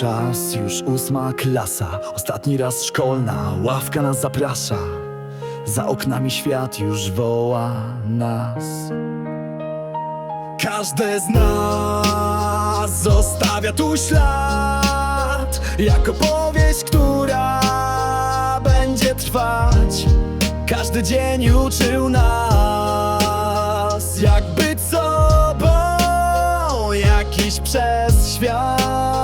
czas, już ósma klasa. Ostatni raz szkolna, ławka nas zaprasza. Za oknami świat już woła nas. Każde z nas zostawia tu ślad Jak opowieść, która będzie trwać. Każdy dzień uczył nas Jak być sobą Jakiś przez świat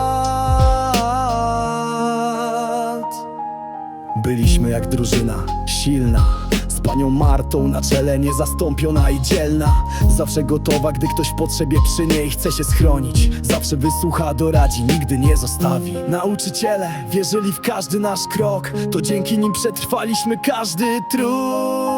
Byliśmy jak drużyna, silna. Z panią Martą na czele niezastąpiona i dzielna. Zawsze gotowa, gdy ktoś w potrzebie przy niej chce się schronić. Zawsze wysłucha, doradzi, nigdy nie zostawi. Nauczyciele wierzyli w każdy nasz krok. To dzięki nim przetrwaliśmy każdy trud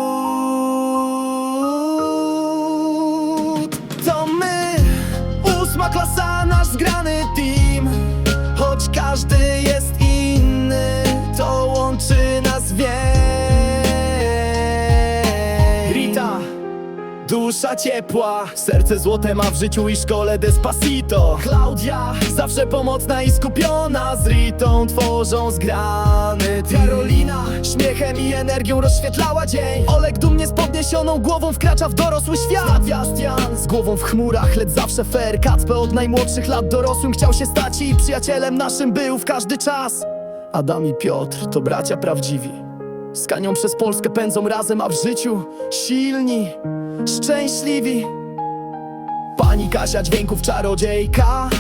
dusza ciepła, serce złote ma w życiu i szkole Despacito. Klaudia, zawsze pomocna i skupiona, z Ritą tworzą zgrany team. Karolina, śmiechem i energią rozświetlała dzień. Olek dumnie z podniesioną głową wkracza w dorosły świat. Sebastian, z głową w chmurach, lecz zawsze fair. Kacpe od najmłodszych lat dorosłym chciał się stać i przyjacielem naszym był w każdy czas. Adam i Piotr to bracia prawdziwi Z Kanią przez Polskę pędzą razem, a w życiu silni, szczęśliwi. Pani Kasia dźwięków czarodziejka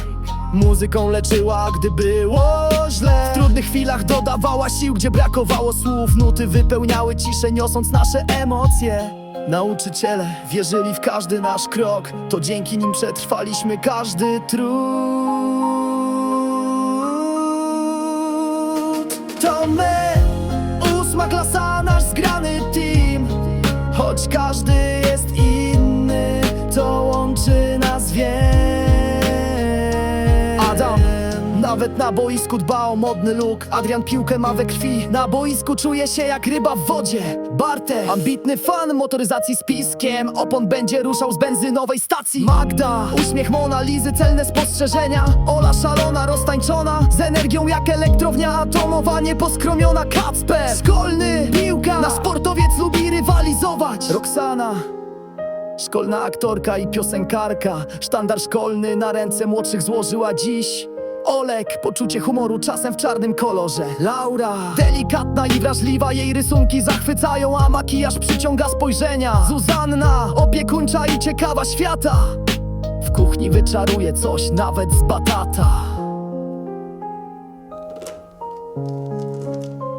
Muzyką leczyła, gdy było źle. W trudnych chwilach dodawała sił, gdzie brakowało słów. Nuty wypełniały ciszę, niosąc nasze emocje. Nauczyciele wierzyli w każdy nasz krok To dzięki nim przetrwaliśmy każdy trud. To my, klasa, nasz zgrany team. Choć każdy jest inny, to łączy nas więź Adam nawet na boisku dba o modny look Adrian piłkę ma we krwi. Na boisku czuje się jak ryba w wodzie. Bartek ambitny fan motoryzacji z piskiem. Opon będzie ruszał z benzynowej stacji. Magda uśmiech Mona Lizy Celne spostrzeżenia. Ola szalona, roztańczona. Z energią jak elektrownia atomowa Nieposkromiona Kacper Szkolny piłka. Nasz sportowiec lubi rywalizować. Roxana Szkolna aktorka i piosenkarka. Sztandar szkolny na ręce młodszych złożyła dziś Olek, poczucie humoru czasem w czarnym kolorze. Laura, delikatna i wrażliwa Jej rysunki zachwycają, a makijaż przyciąga spojrzenia. Zuzanna, opiekuńcza i ciekawa świata. W kuchni wyczaruje coś nawet z batata.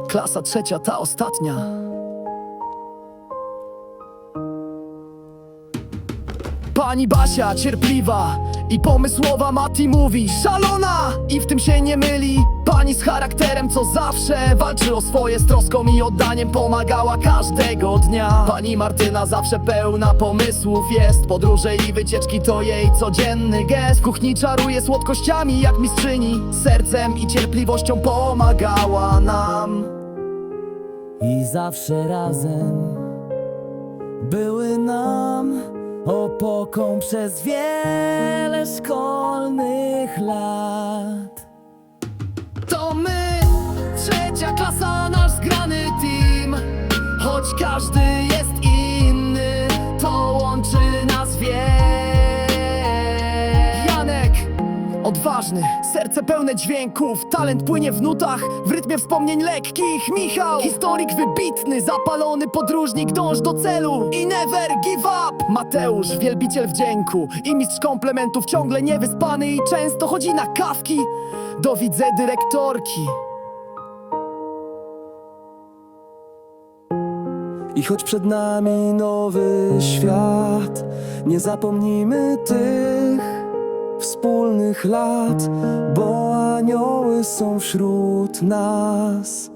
Klasa trzecia, ta ostatnia Pani Basia, cierpliwa i pomysłowa Mati mówi Szalona! I w tym się nie myli. Pani z charakterem, co zawsze walczy o swoje z troską i oddaniem Pomagała każdego dnia. Pani Martyna zawsze pełna pomysłów jest Podróże i wycieczki to jej codzienny gest. W kuchni czaruje słodkościami jak mistrzyni Sercem i cierpliwością pomagała nam. I zawsze razem były nam opoką przez wiele szkolnych lat. To my, trzecia klasa, nasz zgrany team Choć każdy odważny, serce pełne dźwięków Talent płynie w nutach, w rytmie wspomnień lekkich. Michał, historyk wybitny, zapalony podróżnik Dąż do celu i never give up. Mateusz, wielbiciel wdzięku i mistrz komplementów Ciągle niewyspany i często chodzi na kawki. Do widzę dyrektorki. I choć przed nami nowy świat, nie zapomnijmy tych wspólnych lat, bo anioły są wśród nas.